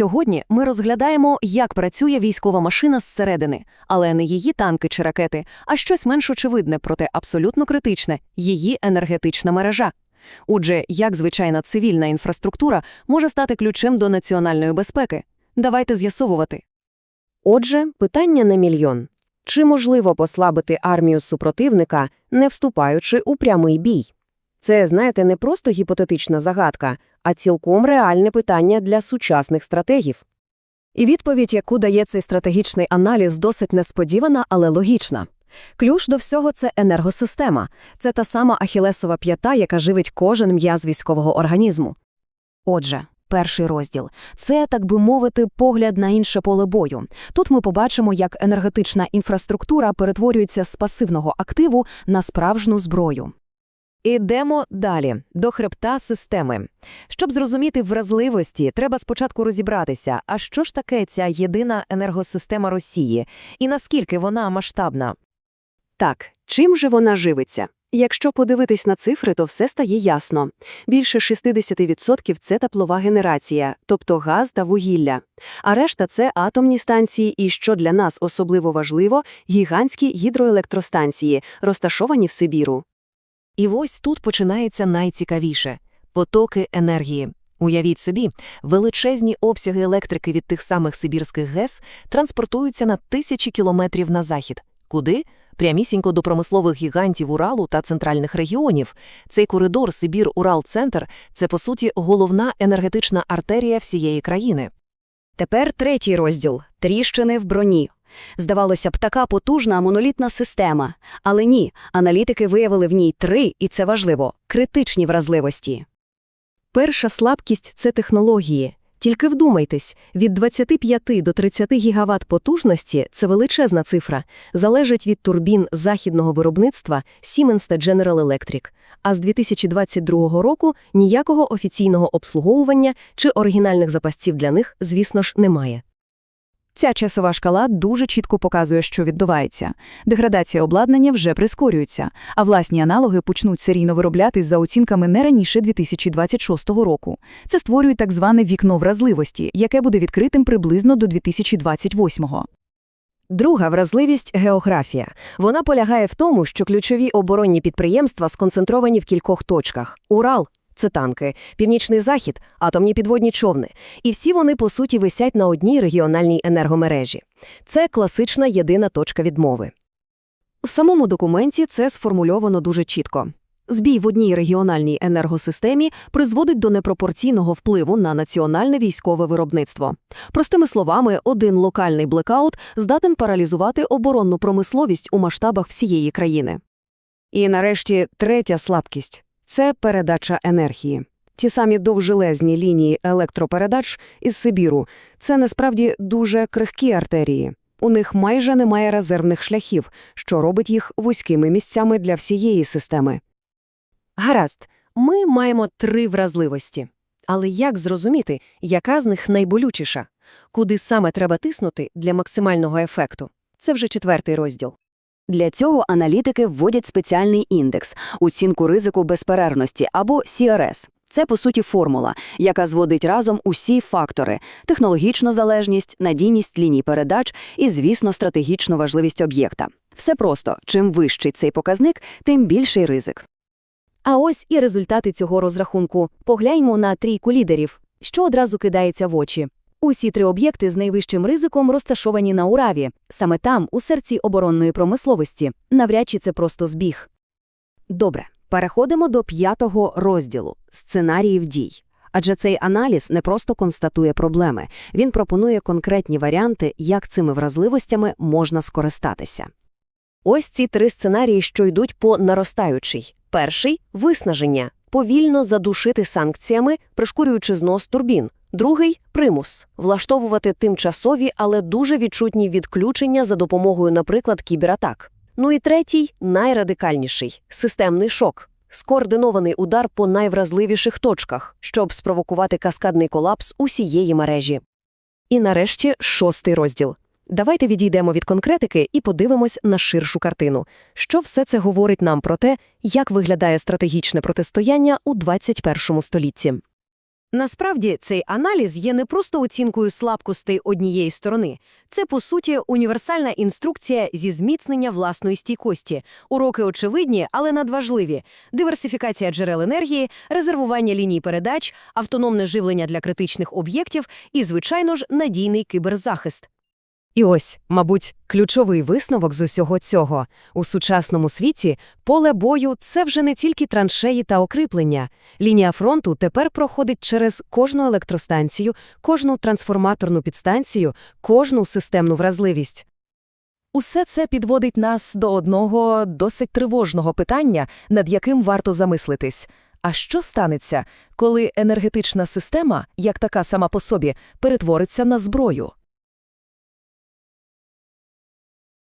Сьогодні ми розглядаємо, як працює військова машина зсередини, але не її танки чи ракети, а щось менш очевидне, проте абсолютно критичне – її енергетична мережа. Отже, як звичайна цивільна інфраструктура може стати ключем до національної безпеки? Давайте з'ясовувати. Отже, питання на мільйон. Чи можливо послабити армію супротивника, не вступаючи у прямий бій? Це, знаєте, не просто гіпотетична загадка, а цілком реальне питання для сучасних стратегів. І відповідь, яку дає цей стратегічний аналіз, досить несподівана, але логічна. Ключ до всього – це енергосистема. Це та сама ахілесова п'ята, яка живить кожен м'яз військового організму. Отже, перший розділ – це, так би мовити, погляд на інше поле бою. Тут ми побачимо, як енергетична інфраструктура перетворюється з пасивного активу на справжню зброю. Ідемо далі, до хребта системи. Щоб зрозуміти вразливості, треба спочатку розібратися, а що ж таке ця єдина енергосистема Росії і наскільки вона масштабна. Так, чим же вона живиться? Якщо подивитись на цифри, то все стає ясно. Більше 60% – це теплова генерація, тобто газ та вугілля. А решта – це атомні станції і, що для нас особливо важливо, гігантські гідроелектростанції, розташовані в Сибіру. І ось тут починається найцікавіше – потоки енергії. Уявіть собі, величезні обсяги електрики від тих самих сибірських ГЕС транспортуються на тисячі кілометрів на захід. Куди? Прямісінько до промислових гігантів Уралу та центральних регіонів. Цей коридор Сибір-Урал-Центр – це, по суті, головна енергетична артерія всієї країни. Тепер третій розділ – тріщини в броні. Здавалося б, така потужна монолітна система. Але ні, аналітики виявили в ній три, і це важливо – критичні вразливості. Перша слабкість – це технології. Тільки вдумайтесь, від 25 до 30 гігават потужності – це величезна цифра, залежить від турбін західного виробництва Siemens та General Electric. А з 2022 року ніякого офіційного обслуговування чи оригінальних запасців для них, звісно ж, немає. Ця часова шкала дуже чітко показує, що відбувається. Деградація обладнання вже прискорюється, а власні аналоги почнуть серійно вироблятись за оцінками не раніше 2026 року. Це створює так зване вікно вразливості, яке буде відкритим приблизно до 2028-го. Друга вразливість – географія. Вона полягає в тому, що ключові оборонні підприємства сконцентровані в кількох точках. Урал – це танки, Північний Захід – атомні підводні човни. І всі вони, по суті, висять на одній регіональній енергомережі. Це класична єдина точка відмови. У самому документі це сформульовано дуже чітко. Збій в одній регіональній енергосистемі призводить до непропорційного впливу на національне військове виробництво. Простими словами, один локальний блекаут здатен паралізувати оборонну промисловість у масштабах всієї країни. І нарешті третя слабкість – це передача енергії. Ті самі довжелезні лінії електропередач із Сибіру – це насправді дуже крихкі артерії. У них майже немає резервних шляхів, що робить їх вузькими місцями для всієї системи. Гаразд, ми маємо три вразливості. Але як зрозуміти, яка з них найболючіша? Куди саме треба тиснути для максимального ефекту? Це вже четвертий розділ. Для цього аналітики вводять спеціальний індекс – оцінку ризику безперервності або CRS. Це, по суті, формула, яка зводить разом усі фактори – технологічну залежність, надійність ліній передач і, звісно, стратегічну важливість об'єкта. Все просто. Чим вищий цей показник, тим більший ризик. А ось і результати цього розрахунку. Погляньмо на трійку лідерів, що одразу кидається в очі. Усі три об'єкти з найвищим ризиком розташовані на Ураві, саме там, у серці оборонної промисловості. Навряд чи це просто збіг. Добре, переходимо до п'ятого розділу – сценаріїв дій. Адже цей аналіз не просто констатує проблеми, він пропонує конкретні варіанти, як цими вразливостями можна скористатися. Ось ці три сценарії, що йдуть по наростаючій. Перший – виснаження, повільно задушити санкціями, пришкурюючи знос турбін. Другий – примус – влаштовувати тимчасові, але дуже відчутні відключення за допомогою, наприклад, кібератак. Ну і третій – найрадикальніший – системний шок. Скоординований удар по найвразливіших точках, щоб спровокувати каскадний колапс усієї мережі. І нарешті шостий розділ. Давайте відійдемо від конкретики і подивимось на ширшу картину. Що все це говорить нам про те, як виглядає стратегічне протистояння у 21 столітті? Насправді, цей аналіз є не просто оцінкою слабкостей однієї сторони. Це, по суті, універсальна інструкція зі зміцнення власної стійкості. Уроки очевидні, але надважливі. Диверсифікація джерел енергії, резервування ліній передач, автономне живлення для критичних об'єктів і, звичайно ж, надійний киберзахист. І ось, мабуть, ключовий висновок з усього цього. У сучасному світі поле бою – це вже не тільки траншеї та окріплення. Лінія фронту тепер проходить через кожну електростанцію, кожну трансформаторну підстанцію, кожну системну вразливість. Усе це підводить нас до одного досить тривожного питання, над яким варто замислитись. А що станеться, коли енергетична система, як така сама по собі, перетвориться на зброю?